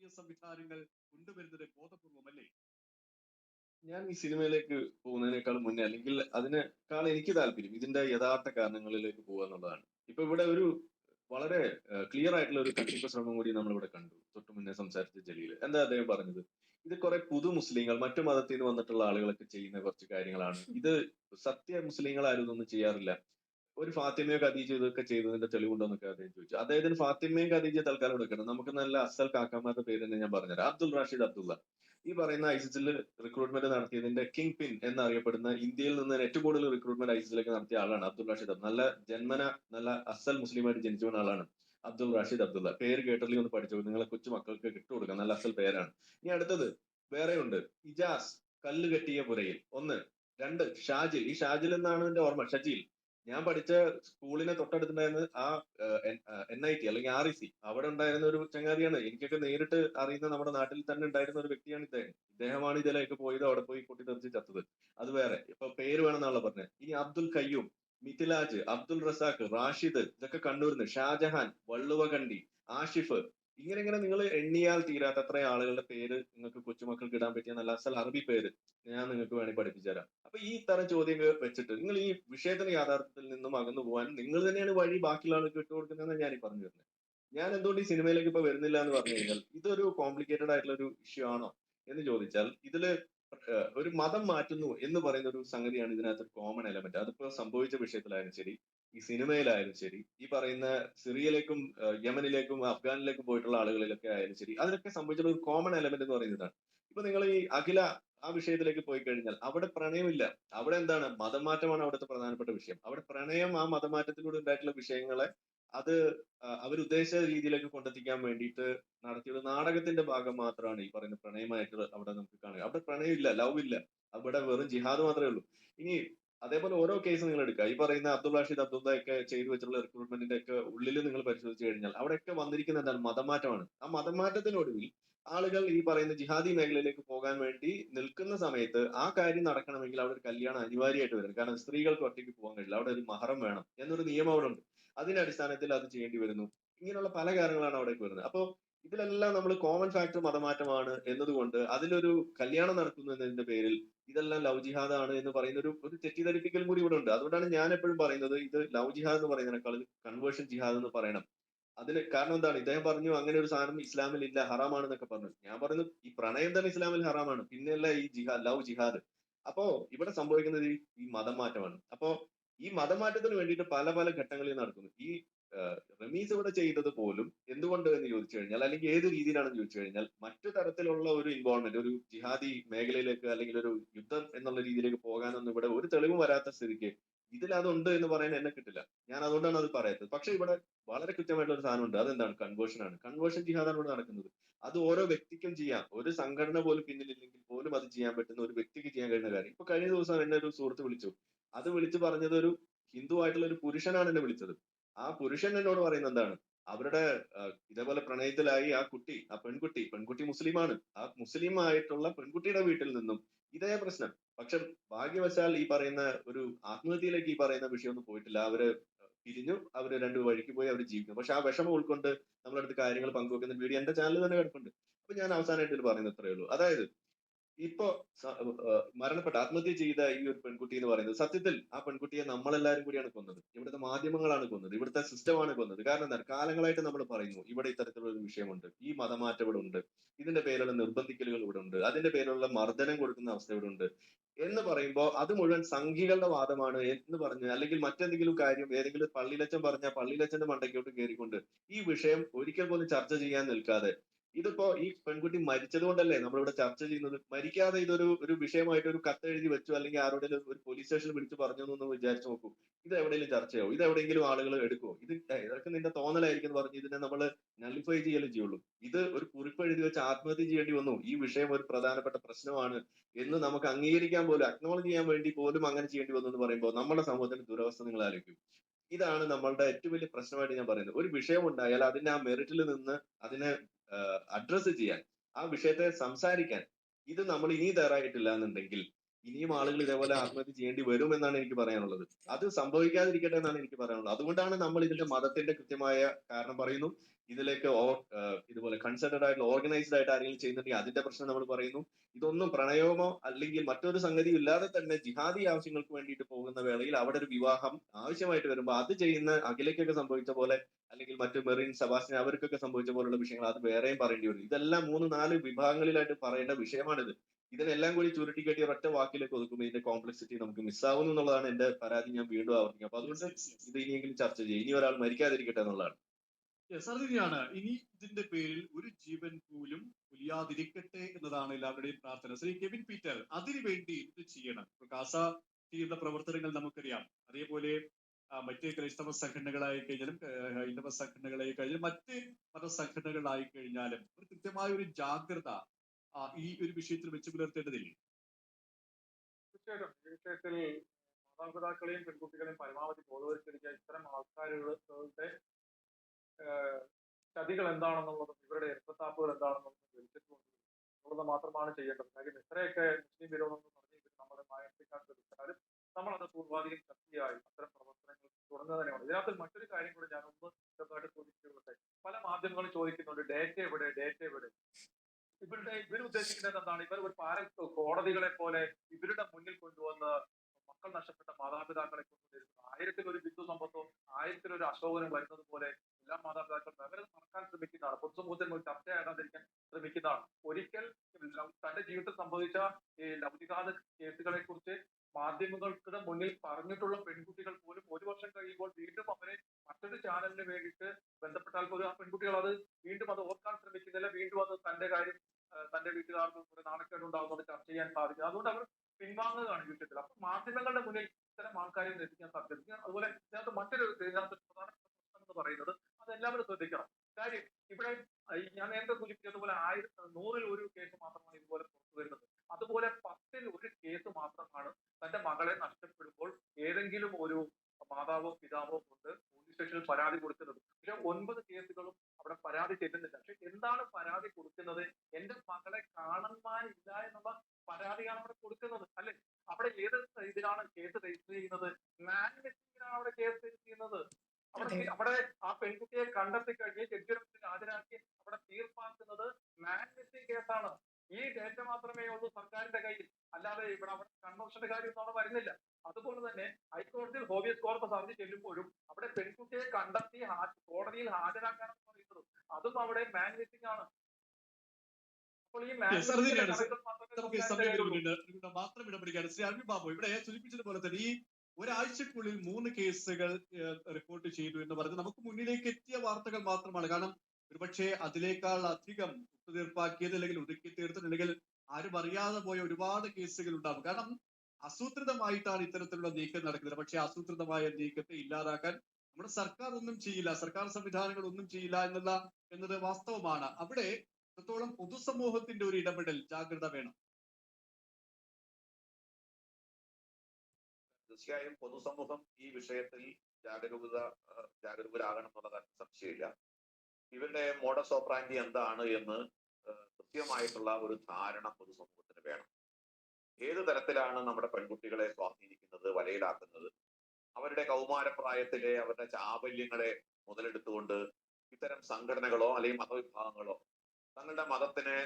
രാഷ്ട്രീയ സംവിധാനങ്ങൾ കൊണ്ടുവരുന്നത് ബോധപൂർവമല്ലേ? ഞാൻ ഈ സിനിമയിലേക്ക് പോകുന്നതിനേക്കാൾ മുന്നേ അല്ലെങ്കിൽ അതിനേക്കാൾ എനിക്ക് താല്പര്യം ഇതിന്റെ യഥാർത്ഥ കാരണങ്ങളിലേക്ക് പോകുക എന്നുള്ളതാണ്. ഇപ്പൊ ഇവിടെ ഒരു വളരെ ക്ലിയർ ആയിട്ടുള്ള ഒരു തട്ടിപ്പ് ശ്രമം കൂടി നമ്മൾ ഇവിടെ കണ്ടു. തൊട്ടു മുന്നേ സംസാരിച്ച ജലീൽ. എന്താ അദ്ദേഹം പറഞ്ഞത്? ഇത് കുറെ പുതു മുസ്ലിങ്ങൾ മറ്റു മതത്തിൽ നിന്ന് വന്നിട്ടുള്ള ആളുകളൊക്കെ ചെയ്യുന്ന കുറച്ച് കാര്യങ്ങളാണ്. ഇത് സത്യ മുസ്ലിങ്ങൾ ആരും ഇതൊന്നും ചെയ്യാറില്ല. ഒരു ഫാത്തിമയോ ഖദീജ ഇതൊക്കെ ചെയ്തതിന്റെ തെളിവുണ്ടോ എന്നൊക്കെ അദ്ദേഹം ചോദിച്ചു. അദ്ദേഹത്തിന് ഫാത്തിമയും ഖദീജ തൽക്കാലം എടുക്കണം നമുക്ക് നല്ല അസൽ കാക്കാമാരുടെ പേര് തന്നെ ഞാൻ പറഞ്ഞുതരാം. അബ്ദുൾ റാഷിദ് അബ്ദുള്ള. ഈ പറയുന്ന ഐസിസിൽ റിക്രൂട്ട്മെന്റ് നടത്തിയതിന്റെ കിങ് പിൻ എന്നറിയപ്പെടുന്ന ഇന്ത്യയിൽ നിന്ന് ഏറ്റവും കൂടുതൽ റിക്രൂട്ട്മെന്റ് ഐസിസിലേക്ക് നടത്തിയ ആളാണ് അബ്ദുൾ റാഷിദ് നല്ല ജന്മന നല്ല അസൽ മുസ്ലിമായിട്ട് ജനിച്ചു വന്ന ആളാണ് അബ്ദുൾ റാഷിദ് അബ്ദുള്ള. പേര് കേട്ടില്ലെങ്കിൽ ഒന്ന് പഠിച്ചു. നിങ്ങളെ കൊച്ചു മക്കൾക്ക് കിട്ടുകൊടുക്കാം നല്ല അസൽ പേരാണ്. ഇനി അടുത്തത് വേറെയുണ്ട് ഇജാസ് കല്ല് കെട്ടിയ പുരയിൽ. ഒന്ന്. രണ്ട്. ഷാജിൽ. ഈ ഷാജിൽ എന്നാണ് എന്റെ ഓർമ്മ? ഷജീൽ. ഞാൻ പഠിച്ച സ്കൂളിനെ തൊട്ടടുത്തുണ്ടായിരുന്ന ആ എൻ ഐ ടി അല്ലെങ്കിൽ ആർ ഇ സി അവിടെ ഉണ്ടായിരുന്ന ഒരു ചങ്ങാതിയാണ്. എനിക്കൊക്കെ നേരിട്ട് അറിയുന്ന നമ്മുടെ നാട്ടിൽ തന്നെ ഉണ്ടായിരുന്ന ഒരു വ്യക്തിയാണ് ഇദ്ദേഹം. ഇദ്ദേഹമാണ് ഇതിലേക്ക് പോയത് അവിടെ പോയി പൊട്ടിത്തെറിച്ച് ചത്തത്. അത് വേറെ. ഇപ്പൊ പേര് വേണമെന്നാണല്ലോ പറഞ്ഞത് ഇനി അബ്ദുൽ കയ്യൂം മിഥിലാജ് അബ്ദുൽ റസാഖ് റാഷിദ് ഇതൊക്കെ കണ്ണൂരിന്ന്. ഷാജഹാൻ വള്ളുവകണ്ടി ആഷിഫ് ഇങ്ങനെ ഇങ്ങനെ നിങ്ങൾ എണ്ണിയാൽ തീരാത്ത അത്രയും ആളുകളുടെ പേര് നിങ്ങൾക്ക് കൊച്ചുമക്കൾക്ക് ഇടാൻ പറ്റിയ നല്ല അസൽ അറബി പേര് ഞാൻ നിങ്ങൾക്ക് വേണമെങ്കിൽ പഠിപ്പിച്ചു തരാം അപ്പൊ ഈ തരം ചോദ്യങ്ങൾ വെച്ചിട്ട് നിങ്ങൾ ഈ വിഷയത്തിന് യാഥാർത്ഥ്യത്തിൽ നിന്നും അകന്നു പോകാൻ നിങ്ങൾ തന്നെയാണ് വഴി ബാക്കിയുള്ള ആൾക്ക് ഇട്ടുകൊടുക്കുന്നതെന്ന് ഞാൻ ഈ പറഞ്ഞു തരുന്നത് ഞാൻ എന്തുകൊണ്ട് ഈ സിനിമയിലേക്ക് ഇപ്പൊ വരുന്നില്ല എന്ന് പറഞ്ഞു കഴിഞ്ഞാൽ ഇതൊരു കോംപ്ലിക്കേറ്റഡ് ആയിട്ടുള്ള ഒരു ഇഷ്യൂ ആണോ എന്ന് ചോദിച്ചാൽ ഇതിൽ ഒരു മതം മാറ്റുന്നു എന്ന് പറയുന്ന ഒരു സംഗതിയാണ് ഇതിനകത്ത് കോമൺ എലമെന്റ് അതിപ്പോ സംഭവിച്ച വിഷയത്തിലായാലും ശരി ഈ സിനിമയിലായാലും ശരി ഈ പറയുന്ന സിറിയയിലേക്കും യമനിലേക്കും അഫ്ഗാനിലേക്കും പോയിട്ടുള്ള ആളുകളിലൊക്കെ ആയാലും ശരി അതിനൊക്കെ സംബന്ധിച്ചുള്ള ഒരു കോമൺ എലമെന്റ് എന്ന് പറയുന്നതാണ് ഇപ്പൊ നിങ്ങൾ ഈ അഖില ആ വിഷയത്തിലേക്ക് പോയി കഴിഞ്ഞാൽ അവിടെ പ്രണയമില്ല. അവിടെ എന്താണ്? മതമാറ്റമാണ് അവിടുത്തെ പ്രധാനപ്പെട്ട വിഷയം. അവിടെ പ്രണയം ആ മതമാറ്റത്തിലൂടെ ഉണ്ടായിട്ടുള്ള വിഷയങ്ങളെ അത് അവരുദ്ദേശിച്ച രീതിയിലേക്ക് കൊണ്ടെത്തിക്കാൻ വേണ്ടിയിട്ട് നടത്തിയ ഒരു നാടകത്തിന്റെ ഭാഗം മാത്രമാണ് ഈ പറയുന്ന പ്രണയമായിട്ട് അവിടെ നമുക്ക് കാണുക. അവിടെ പ്രണയമില്ല ലവ് ഇല്ല അവിടെ വെറും ജിഹാദ് മാത്രമേ ഉള്ളൂ. ഇനി അതേപോലെ ഓരോ കേസ് നിങ്ങൾ എടുക്കുക. ഈ പറയുന്ന അബ്ദുൾ റാഷിദ് അബ്ദുള്ള ഒക്കെ ചെയ്തു വെച്ചിട്ടുള്ള റിക്രൂട്ട്മെന്റിന്റെ ഒക്കെ ഉള്ളിൽ നിങ്ങൾ പരിശോധിച്ചു കഴിഞ്ഞാൽ അവിടെയൊക്കെ വന്നിരിക്കുന്ന എന്താണ്? മതമാറ്റമാണ്. ആ മതമാറ്റത്തിനൊടുവിൽ ആളുകൾ ഈ പറയുന്ന ജിഹാദി മേഖലയിലേക്ക് പോകാൻ വേണ്ടി നിൽക്കുന്ന സമയത്ത് ആ കാര്യം നടക്കണമെങ്കിൽ അവിടെ ഒരു കല്യാണം അനിവാര്യമായിട്ട് വരും കാരണം സ്ത്രീകൾക്ക് ഒറ്റയ്ക്ക് പോകാൻ കഴിയില്ല. അവിടെ ഒരു മഹറം വേണം എന്നൊരു നിയമം അവിടെ ഉണ്ട് അതിന്റെ അടിസ്ഥാനത്തിൽ അത് ചെയ്യേണ്ടി വരുന്നു. ഇങ്ങനെയുള്ള പല കാര്യങ്ങളാണ് അവിടേക്ക് വരുന്നത്. അപ്പോ ഇതിലെല്ലാം നമ്മൾ കോമൺ ഫാക്ടർ മതമാറ്റമാണ് എന്നതുകൊണ്ട് അതിലൊരു കല്യാണം നടക്കുന്നു എന്നതിന്റെ പേരിൽ ഇതെല്ലാം ലവ് ജിഹാദാണ് എന്ന് പറയുന്ന ഒരു ഒരു തെറ്റിദ്ധരിപ്പിക്കൽ കൂടി ഇവിടെ ഉണ്ട്. അതുകൊണ്ടാണ് ഞാൻ എപ്പോഴും പറയുന്നത് ഇത് ലവ് ജിഹാദ് എന്ന് പറയുന്നതിനേക്കാൾ കൺവേർഷൻ ജിഹാദ് എന്ന് പറയണം. അതിന് കാരണം എന്താണ്? ഇദ്ദേഹം പറഞ്ഞു അങ്ങനെ ഒരു സാധനം ഇസ്ലാമിൽ ഇല്ല ഹറാമാണെന്നൊക്കെ പറഞ്ഞു. ഞാൻ പറഞ്ഞു ഈ പ്രണയം തന്നെ ഇസ്ലാമിൽ ഹറാമാണ്. പിന്നെയല്ല ഈ ജിഹാദ് ലവ് ജിഹാദ്. അപ്പോ ഇവിടെ സംഭവിക്കുന്നത് ഈ മതം മാറ്റമാണ്. അപ്പോ ഈ മതമാറ്റത്തിന് വേണ്ടിയിട്ട് പല പല ഘട്ടങ്ങളിൽ നടക്കുന്നു. ഈ റമീസ് ഇവിടെ ചെയ്തത് പോലും എന്തുകൊണ്ട് എന്ന് ചോദിച്ചു കഴിഞ്ഞാൽ അല്ലെങ്കിൽ ഏത് രീതിയിലാണെന്ന് ചോദിച്ചു കഴിഞ്ഞാൽ മറ്റു തരത്തിലുള്ള ഒരു ഇൻവോൾവ്മെന്റ് ഒരു ജിഹാദി മേഖലയിലേക്ക് അല്ലെങ്കിൽ ഒരു യുദ്ധം എന്നുള്ള രീതിയിലേക്ക് പോകാനൊന്നും ഇവിടെ ഒരു തെളിവും വരാത്ത സ്ഥിതിക്ക് ഇതിൽ അതുണ്ട് എന്ന് പറയാൻ എന്നെ കിട്ടില്ല. ഞാൻ അതുകൊണ്ടാണ് അത് പറയാത്തത്. പക്ഷെ ഇവിടെ വളരെ കൃത്യമായിട്ടുള്ള ഒരു സാധനം ഉണ്ട് അതെന്താണ്? കൺവേർഷൻ ആണ്. കൺവേർഷൻ ജിഹാദാണ് ഇവിടെ നടക്കുന്നത്. അത് ഓരോ വ്യക്തിക്കും ചെയ്യാം. ഒരു സംഘടന പോലും പിന്നിലില്ലെങ്കിൽ പോലും അത് ചെയ്യാൻ പറ്റുന്ന ഒരു വ്യക്തിക്ക് ചെയ്യാൻ കഴിയുന്ന കാര്യം. ഇപ്പൊ കഴിഞ്ഞ ദിവസം എന്നെ ഒരു സുഹൃത്ത് വിളിച്ചു. അത് വിളിച്ചു പറഞ്ഞത് ഒരു ഹിന്ദു ആയിട്ടുള്ള ഒരു പുരുഷനാണ് എന്നെ വിളിച്ചത്. ആ പുരുഷൻ എന്നോട് പറയുന്നത് എന്താണ്? അവരുടെ ഇതേപോലെ പ്രണയത്തിലായി ആ കുട്ടി ആ പെൺകുട്ടി പെൺകുട്ടി മുസ്ലിമാണ്. ആ മുസ്ലിം ആയിട്ടുള്ള പെൺകുട്ടിയുടെ വീട്ടിൽ നിന്നും ഇതേ പ്രശ്നം. പക്ഷെ ഭാഗ്യവശാൽ ഈ പറയുന്ന ഒരു ആത്മഹത്യയിലേക്ക് ഈ പറയുന്ന വിഷയമൊന്നും പോയിട്ടില്ല. അവർ പിരിഞ്ഞു. അവർ രണ്ടു വഴിക്ക് പോയി അവർ ജീവിക്കുന്നു. പക്ഷെ ആ വിഷമം ഉൾക്കൊണ്ട് നമ്മളടുത്ത് കാര്യങ്ങൾ പങ്കുവെക്കുന്ന വീഡിയോ എന്റെ ചാനൽ തന്നെ കിടപ്പുണ്ട്. അപ്പൊ ഞാൻ അവസാനമായിട്ട് പറയുന്നത് ഇത്രയേ ഉള്ളൂ. അതായത് ഇപ്പോ മരണപ്പെട്ട ആത്മഹത്യ ചെയ്ത ഈ ഒരു പെൺകുട്ടി എന്ന് പറയുന്നത് സത്യത്തിൽ ആ പെൺകുട്ടിയെ നമ്മളെല്ലാരും കൂടിയാണ് കൊന്നത്. ഇവിടുത്തെ മാധ്യമങ്ങളാണ് കൊന്നത്. ഇവിടുത്തെ സിസ്റ്റമാണ് കൊന്നത്. കാരണം എന്താണ്? കാലങ്ങളായിട്ട് നമ്മൾ പറയുന്നു ഇവിടെ ഇത്തരത്തിലുള്ള ഒരു വിഷയമുണ്ട്. ഈ മതമാറ്റം ഇവിടെ ഉണ്ട്. ഇതിന്റെ പേരിലുള്ള നിർബന്ധിക്കലുകൾ ഇവിടെ ഉണ്ട്. അതിന്റെ പേരിലുള്ള മർദ്ദനം കൊടുക്കുന്ന അവസ്ഥ ഇവിടെ ഉണ്ട്. എന്ന് പറയുമ്പോൾ അത് മുഴുവൻ സംഘികളുടെ വാദമാണ് എന്ന് പറഞ്ഞ് അല്ലെങ്കിൽ മറ്റെന്തെങ്കിലും കാര്യം ഏതെങ്കിലും പള്ളിയിലച്ചൻ പറഞ്ഞ പള്ളിയിലച്ചന്റെ മണ്ടയ്ക്കോട്ട് കയറിക്കൊണ്ട് ഈ വിഷയം ഒരിക്കൽ പോലും ചർച്ച ചെയ്യാൻ നിൽക്കാതെ ഇതിപ്പോ ഈ പെൺകുട്ടി മരിച്ചത് കൊണ്ടല്ലേ നമ്മളിവിടെ ചർച്ച ചെയ്യുന്നത്? മരിക്കാതെ ഇതൊരു ഒരു വിഷയമായിട്ട് ഒരു കത്ത് എഴുതി വെച്ചു അല്ലെങ്കിൽ ആരോടെങ്കിലും ഒരു പോലീസ് സ്റ്റേഷനിൽ വിളിച്ച് പറഞ്ഞു എന്ന് വിചാരിച്ചു നോക്കൂ. ഇത് എവിടെയെങ്കിലും ചർച്ചയാവും ഇത് എവിടെയെങ്കിലും ആളുകൾ എടുക്കുമോ ഇത് ഇതൊക്കെ നിന്റെ തോന്നലായിരിക്കും എന്ന് പറഞ്ഞ് ഇതിനെ നമ്മൾ നലിഫൈ ചെയ്യലേ ചെയ്യുള്ളൂ. ഇത് ഒരു കുറിപ്പ് എഴുതി വെച്ച് ആത്മഹത്യ ചെയ്യേണ്ടി വന്നു. ഈ വിഷയം ഒരു പ്രധാനപ്പെട്ട പ്രശ്നമാണ് എന്ന് നമുക്ക് അംഗീകരിക്കാൻ പോലും അക്നോളജ് ചെയ്യാൻ വേണ്ടി പോലും അങ്ങനെ ചെയ്യേണ്ടി വന്നു എന്ന് പറയുമ്പോൾ നമ്മുടെ സമൂഹത്തിന്റെ ദുരവസ്ഥ നിങ്ങൾ ആലോചിക്കും. ഇതാണ് നമ്മളുടെ ഏറ്റവും വലിയ പ്രശ്നമായിട്ട് ഞാൻ പറയുന്നത്. ഒരു വിഷയം ഉണ്ടായാൽ അതിന്റെ ആ മെറിറ്റിൽ നിന്ന് അതിനെ അഡ്രസ്സ് ചെയ്യാൻ ആ വിഷയത്തെ സംസാരിക്കാൻ. ഇത് നമ്മൾ ഇനി തയ്യാറായിട്ടില്ല എന്നുണ്ടെങ്കിൽ ഇനിയും ആളുകൾ ഇതേപോലെ ആത്മഹത്യ ചെയ്യേണ്ടി വരും എന്നാണ് എനിക്ക് പറയാനുള്ളത്. അത് സംഭവിക്കാതിരിക്കട്ടെ എന്നാണ് എനിക്ക് പറയാനുള്ളത്. അതുകൊണ്ടാണ് നമ്മൾ ഇതിന്റെ മതത്തിന്റെ കൃത്യമായ കാരണം പറയുന്നു. ഇതിലേക്ക് ഇതുപോലെ കൺസെന്റഡ് ആയിട്ട് ഓർഗനൈസ്ഡ് ആയിട്ട് ആരെങ്കിലും ചെയ്യുന്നുണ്ടെങ്കിൽ അതിന്റെ പ്രശ്നം നമ്മൾ പറയുന്നു. ഇതൊന്നും പ്രണയമോ അല്ലെങ്കിൽ മറ്റൊരു സംഗതിയോ ഇല്ലാതെ തന്നെ ജിഹാദി ആവശ്യങ്ങൾക്ക് വേണ്ടിയിട്ട് പോകുന്ന വേളയിൽ അവിടെ ഒരു വിവാഹം ആവശ്യമായിട്ട് വരുമ്പോൾ അത് ചെയ്യുന്ന അഖിലേക്കൊക്കെ സംഭവിച്ച പോലെ അല്ലെങ്കിൽ മറ്റു മെറിൻ സബാസിന് അവർക്കൊക്കെ സംഭവിച്ച പോലുള്ള വിഷയങ്ങൾ അത് വേറെയും പറയേണ്ടി വരും. ഇതെല്ലാം മൂന്ന് നാല് വിഭാഗങ്ങളിലായിട്ട് പറയേണ്ട വിഷയമാണിത്. ഇതിനെല്ലാം കൂടി ചുരുട്ടിക്കെട്ടി ഒരൊറ്റ വാക്കിലേക്ക് ഒതുക്കുമ്പോൾ ഇതിന്റെ കോംപ്ലക്സിറ്റി നമുക്ക് മിസ്സാവുന്നു എന്നുള്ളതാണ് എന്റെ പരാതി ഞാൻ വീണ്ടും ആവർത്തിക്കും അപ്പൊ അതുകൊണ്ട് ഇത് ഇനിയെങ്കിലും ചർച്ച ചെയ്യും. ഇനി ഒരാൾ മരിക്കാതിരിക്കട്ടെ എന്നുള്ളതാണ്. അത് ഇനി ഇതിന്റെ പേരിൽ ഒരു ജീവൻ പോലും ഒലിയാതിരിക്കട്ടെ എന്നതാണ് എല്ലാവരുടെയും പ്രാർത്ഥന. ശ്രീ കെവിൻ പീറ്റർ അതിനു വേണ്ടി എന്ത് ചെയ്യണം? കാസ ചെയ്യുന്ന പ്രവർത്തനങ്ങൾ നമുക്കറിയാം. അതേപോലെ മറ്റ് ക്രൈസ്തവ സംഘടനകളായി കഴിഞ്ഞാലും ഹൈന്ദവ സംഘടനകളായി കഴിഞ്ഞാലും മറ്റ് മത മതസംഘടനകളായി കഴിഞ്ഞാലും ഒരു കൃത്യമായ ഒരു ജാഗ്രത ഈ ഒരു വിഷയത്തിൽ വെച്ച് പുലർത്തേണ്ടതില്ലേ? തീർച്ചയായിട്ടും. ഈ വിഷയത്തിൽ മാതാപിതാക്കളെയും പെൺകുട്ടികളെയും പരമാവധി ബോധവൽക്കരിക്കുക ഇത്തരം ആൾക്കാരുടെ ചതികൾ എന്താണെന്നുള്ളതും ഇവരുടെ എരപ്പത്താപ്പുകൾ എന്താണെന്നുള്ളതും വെളിച്ചത്തുകൊണ്ട് എന്നുള്ളത് മാത്രമാണ് ചെയ്യേണ്ടത്. കാര്യം എത്രയൊക്കെ മുസ്ലിം വിരോധം എന്ന് നമ്മുടെ മായപ്പിക്കാൻ ശ്രമിച്ചാലും നമ്മളത് പൂർവാധികം ശക്തിയായി അത്തരം പ്രവർത്തനങ്ങൾ തുടർന്ന് തന്നെയാണ് ഇതിനകത്ത് മറ്റൊരു കാര്യം കൂടെ ഞാൻ ഒന്ന് ചെറുതായിട്ട് ചോദിച്ചുകൊള്ളട്ടെ പല മാധ്യമങ്ങളും ചോദിക്കുന്നുണ്ട് ഡേറ്റ എവിടെ? ഡേറ്റ എവിടെ? ഇവരുടെ ഇവർ ഉദ്ദേശിക്കുന്നത് എന്താണ്? ഇവർ ഒരു പാര കോടതികളെ പോലെ ഇവരുടെ മുന്നിൽ കൊണ്ടുവന്ന് മക്കൾ നഷ്ടപ്പെട്ട മാതാപിതാക്കളെ കൊണ്ടുവരുന്നത് ആയിരത്തിൽ ഒരു ബിന്ദു സമ്പത്തോ ആയിരത്തിൽ ഒരു അശോകനും വരുന്നത് പോലെ എല്ലാ മാതാപിതാക്കളും അവരെ മറക്കാൻ ശ്രമിക്കുന്നതാണ്. പൊതുസമൂഹത്തിൽ ഒരു ചർച്ചയാകാതിരിക്കാൻ ശ്രമിക്കുന്നതാണ്. ഒരിക്കൽ തന്റെ ജീവിതത്തിൽ സംഭവിച്ച ഈ ലൗകികാത കേസുകളെ കുറിച്ച് മാധ്യമങ്ങൾക്ക് മുന്നിൽ പറഞ്ഞിട്ടുള്ള പെൺകുട്ടികൾ പോലും ഒരു വർഷം കഴിയുമ്പോൾ വീണ്ടും അവരെ മറ്റൊരു ചാനലിന് വേണ്ടിയിട്ട് ബന്ധപ്പെട്ടാൽ പോലും ആ പെൺകുട്ടികൾ അത് വീണ്ടും അത് ഓർക്കാൻ ശ്രമിക്കുന്നില്ല. വീണ്ടും അത് തന്റെ കാര്യം തന്റെ വീട്ടുകാർക്ക് ഒരു നാണക്കേട് ഉണ്ടാകുന്നത് ചർച്ച ചെയ്യാൻ സാധിക്കും അതുകൊണ്ട് അവർ പിൻവാങ്ങുകയാണ് ഈ അപ്പൊ മാധ്യമങ്ങളുടെ മുന്നിൽ ഇത്തരം ആൾക്കാരെ എത്തിക്കാൻ സാധിക്കും അതുപോലെ ഇതിനകത്ത് മറ്റൊരു ഇതിനകത്ത് പ്രധാനപ്പെട്ട പ്രശ്നം എന്ന് പറയുന്നത് അത് എല്ലാവരും ശ്രദ്ധിക്കണം. കാര്യം ഇവിടെ ഞാൻ നേരത്തെ സൂചിപ്പിച്ചതുപോലെ ആയിരത്തി നൂറിൽ ഒരു കേസ് മാത്രമാണ് ഇതുപോലെ പുറത്തു വരുന്നത്. അതുപോലെ പത്തിൽ ഒരു കേസ് മാത്രമാണ് തന്റെ മകളെ നഷ്ടപ്പെടുമ്പോൾ ഏതെങ്കിലും ഒരു മാതാവോ പിതാവോ കൊണ്ട് പോലീസ് സ്റ്റേഷനിൽ പരാതി കൊടുക്കുന്നത്. പക്ഷെ ഒൻപത് കേസുകളും അവിടെ പരാതി ചെല്ലുന്നില്ല പക്ഷെ എന്താണ് പരാതി കൊടുക്കുന്നത്? എന്റെ മകളെ കാണന്മാരില്ല എന്നുള്ള പരാതിയാണ് അവിടെ കൊടുക്കുന്നത്. അല്ലെ? അവിടെ ഏത് ഇതിലാണ് കേസ് രജിസ്റ്റർ ചെയ്യുന്നത്? മാൻ അവിടെ കേസ് രജിസ്റ്റർ ചെയ്യുന്നത്. അവിടെ. അവിടെ ആ പെൺകുട്ടിയെ കണ്ടെത്തി കഴിഞ്ഞ് ജഡ്ജിയുടെ ഹാജരാക്കി അവിടെ തീർപ്പാക്കുന്നത് മിസ്സിംഗ് കേസാണ്. ഈ ഡേറ്റ മാത്രമേ ഉള്ളൂ സർക്കാരിന്റെ കയ്യിൽ. അല്ലാതെ ഇവിടെ അവിടെ കൺവെൻഷന്റെ കാര്യം അവിടെ വരുന്നില്ല. അതുപോലെ തന്നെ ഹൈക്കോടതിയിൽ ഹോബിയസ് കോർപ്പസ് ഹർജി ചെല്ലുമ്പോഴും അവിടെ പെൺകുട്ടിയെ കണ്ടെത്തി കോടതിയിൽ ഹാജരാക്കാനെന്ന് പറയുന്നത്. അതും അവിടെ മാൻ ആണ്. അപ്പോൾ ഈ മാത്രം ഇടപെടുകയാണ് ശ്രീ അരുൺ ബാബു ഇവിടെ സൂചിപ്പിച്ചതുപോലെ തന്നെ ഈ ഒരാഴ്ചക്കുള്ളിൽ മൂന്ന് കേസുകൾ റിപ്പോർട്ട് ചെയ്തു എന്ന് പറഞ്ഞ് നമുക്ക് മുന്നിലേക്ക് എത്തിയ വാർത്തകൾ മാത്രമാണ്. കാരണം ഒരുപക്ഷെ അതിലേക്കാൾ അധികം ഒത്തുതീർപ്പാക്കിയത് അല്ലെങ്കിൽ ഒതുക്കി തീർത്തത് അല്ലെങ്കിൽ ആരും അറിയാതെ പോയ ഒരുപാട് കേസുകൾ ഉണ്ടാകും കാരണം ആസൂത്രിതമായിട്ടാണ് ഇത്തരത്തിലുള്ള നീക്കം നടക്കുന്നത്. പക്ഷെ ആസൂത്രിതമായ നീക്കത്തെ ഇല്ലാതാക്കാൻ നമ്മുടെ സർക്കാർ ഒന്നും ചെയ്യില്ല. സർക്കാർ സംവിധാനങ്ങൾ ഒന്നും ചെയ്യില്ല എന്നുള്ള എന്നത് വാസ്തവമാണ്. അവിടെ എത്രത്തോളം പൊതുസമൂഹത്തിന്റെ ഒരു ഇടപെടൽ ജാഗ്രത വേണം. തീർച്ചയായും പൊതുസമൂഹം ഈ വിഷയത്തിൽ ജാഗരൂകത ജാഗരൂകരാകണം എന്നുള്ള കാര്യം സംശയമില്ല. ഇവരുടെ മോഡസ് ഓപ്പറാൻഡി എന്താണ് എന്ന് കൃത്യമായിട്ടുള്ള ഒരു ധാരണ പൊതുസമൂഹത്തിന് വേണം. ഏത് തരത്തിലാണ് നമ്മുടെ പെൺകുട്ടികളെ സ്വാധീനിക്കുന്നത് വലയിലാക്കുന്നത്? അവരുടെ കൗമാരപ്രായത്തിലെ അവരുടെ ചാബല്യങ്ങളെ മുതലെടുത്തുകൊണ്ട് ഇത്തരം സംഘടനകളോ അല്ലെങ്കിൽ മതവിഭാഗങ്ങളോ തങ്ങളുടെ മതത്തിനെ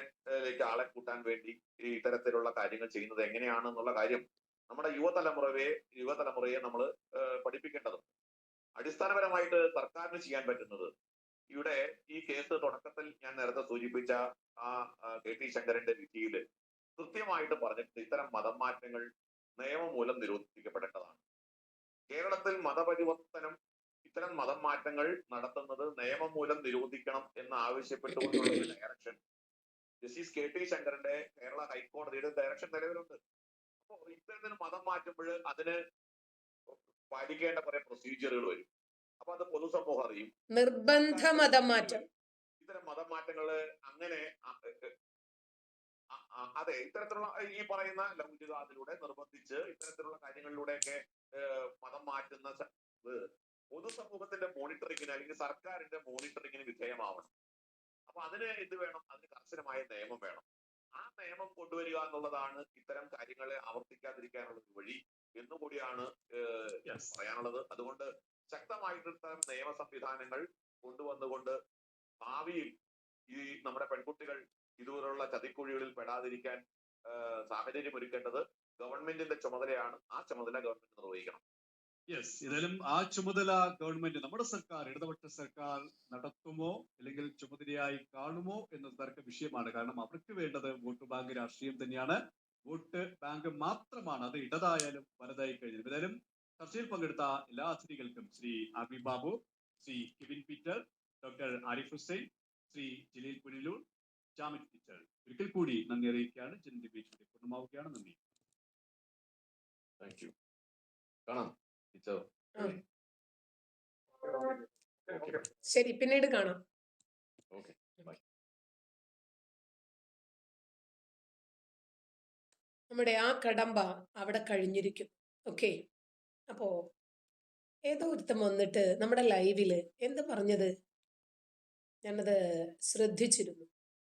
ആളെ കൂട്ടാൻ വേണ്ടി ഇത്തരത്തിലുള്ള കാര്യങ്ങൾ ചെയ്യുന്നത് എങ്ങനെയാണെന്നുള്ള കാര്യം നമ്മുടെ യുവതലമുറയെ യുവതലമുറയെ നമ്മൾ പഠിപ്പിക്കേണ്ടതുണ്ട്. അടിസ്ഥാനപരമായിട്ട് സർക്കാരിന് ചെയ്യാൻ പറ്റുന്നത് ഇവിടെ ഈ കേസ് തുടക്കത്തിൽ ഞാൻ നേരത്തെ സൂചിപ്പിച്ച ആ കെ ടി ശങ്കരന്റെ വിധിയിൽ കൃത്യമായിട്ട് പറഞ്ഞിട്ടുണ്ട്. ഇത്തരം മതം മാറ്റങ്ങൾ നിയമം മൂലം നിരോധിക്കപ്പെടേണ്ടതാണ് കേരളത്തിൽ മതപരിവർത്തനം ഇത്തരം മതം മാറ്റങ്ങൾ നടത്തുന്നത് നിയമം മൂലം നിരോധിക്കണം എന്ന് ആവശ്യപ്പെട്ടുകൊണ്ടുള്ള ഡയറക്ഷൻ ജസ്റ്റിസ് കെ ടി ശങ്കരന്റെ കേരള ഹൈക്കോടതിയുടെ ഡയറക്ഷൻ നിലവിലുണ്ട്. ഇത്തരത്തിന് മതം മാറ്റുമ്പോൾ അതിന് പാലിക്കേണ്ട കുറെ പ്രൊസീജിയറുകൾ വരും. അപ്പൊ അത് പൊതുസമൂഹം അറിയും. നിർബന്ധ മതം മാറ്റം. ഇത്തരം മതം മാറ്റങ്ങൾ അങ്ങനെ അതെ ഇത്തരത്തിലുള്ള ഈ പറയുന്ന ലൗകികതയിലൂടെ നിർബന്ധിച്ച് ഇത്തരത്തിലുള്ള കാര്യങ്ങളിലൂടെയൊക്കെ ഒക്കെ മതം മാറ്റുന്ന പൊതുസമൂഹത്തിന്റെ മോണിറ്ററിങ്ങിന് അല്ലെങ്കിൽ സർക്കാരിന്റെ മോണിറ്ററിങ്ങിന് വിധേയമാവണം. അപ്പൊ അതിന് ഇത് വേണം അതിന് കർശനമായ നിയമം വേണം. ആ നിയമം കൊണ്ടുവരിക എന്നുള്ളതാണ് ഇത്തരം കാര്യങ്ങളെ ആവർത്തിക്കാതിരിക്കാനുള്ള ഒരു വഴി എന്നുകൂടിയാണ് പറയാനുള്ളത്. അതുകൊണ്ട് ശക്തമായിട്ട് ഇത്തരം നിയമ സംവിധാനങ്ങൾ കൊണ്ടുവന്നുകൊണ്ട് ഭാവിയിൽ ഈ നമ്മുടെ പെൺകുട്ടികൾ ഇതുപോലുള്ള ചതിക്കുഴികളിൽ പെടാതിരിക്കാൻ സാഹചര്യം ഒരുക്കേണ്ടത് ഗവൺമെന്റിന്റെ ചുമതലയാണ്. ആ ചുമതല ഗവൺമെന്റ് നിർവഹിക്കണം. യെസ് ഏതായാലും ആ ചുമതല ഗവൺമെന്റ് നമ്മുടെ സർക്കാർ ഇടതുപക്ഷ സർക്കാർ നടത്തുമോ അല്ലെങ്കിൽ ചുമതലയായി കാണുമോ എന്ന തർക്ക വിഷയമാണ്. കാരണം അവർക്ക് വേണ്ടത് വോട്ട് ബാങ്ക് രാഷ്ട്രീയം തന്നെയാണ്. വോട്ട് ബാങ്ക് മാത്രമാണ്. അത് ഇടതായാലും വലതായി കഴിഞ്ഞത് ഏതായാലും ചർച്ചയിൽ പങ്കെടുത്ത എല്ലാ അതിഥികൾക്കും Shri Abi Babu Shri Kevin Peter doctor Arif Hussain Shri Jaleel Punalur Jamid Peter. ഒരിക്കൽ കൂടി നന്ദി അറിയിക്കുകയാണ്. ജനതി ഡിബേറ്റ് പൂർണമാവുകയാണ്. നന്ദി. താങ്ക് യു കാണാം. ശരി പിന്നീട് കാണാം. ഓക്കെ. നമ്മുടെ ആ കടമ്പ അവിടെ കഴിഞ്ഞിരിക്കും. ഓക്കെ. അപ്പോ ഏതോ ഒരുത്തം വന്നിട്ട് നമ്മുടെ ലൈവിൽ എന്ത് പറഞ്ഞത്? ഞാനത് ശ്രദ്ധിച്ചിരുന്നു.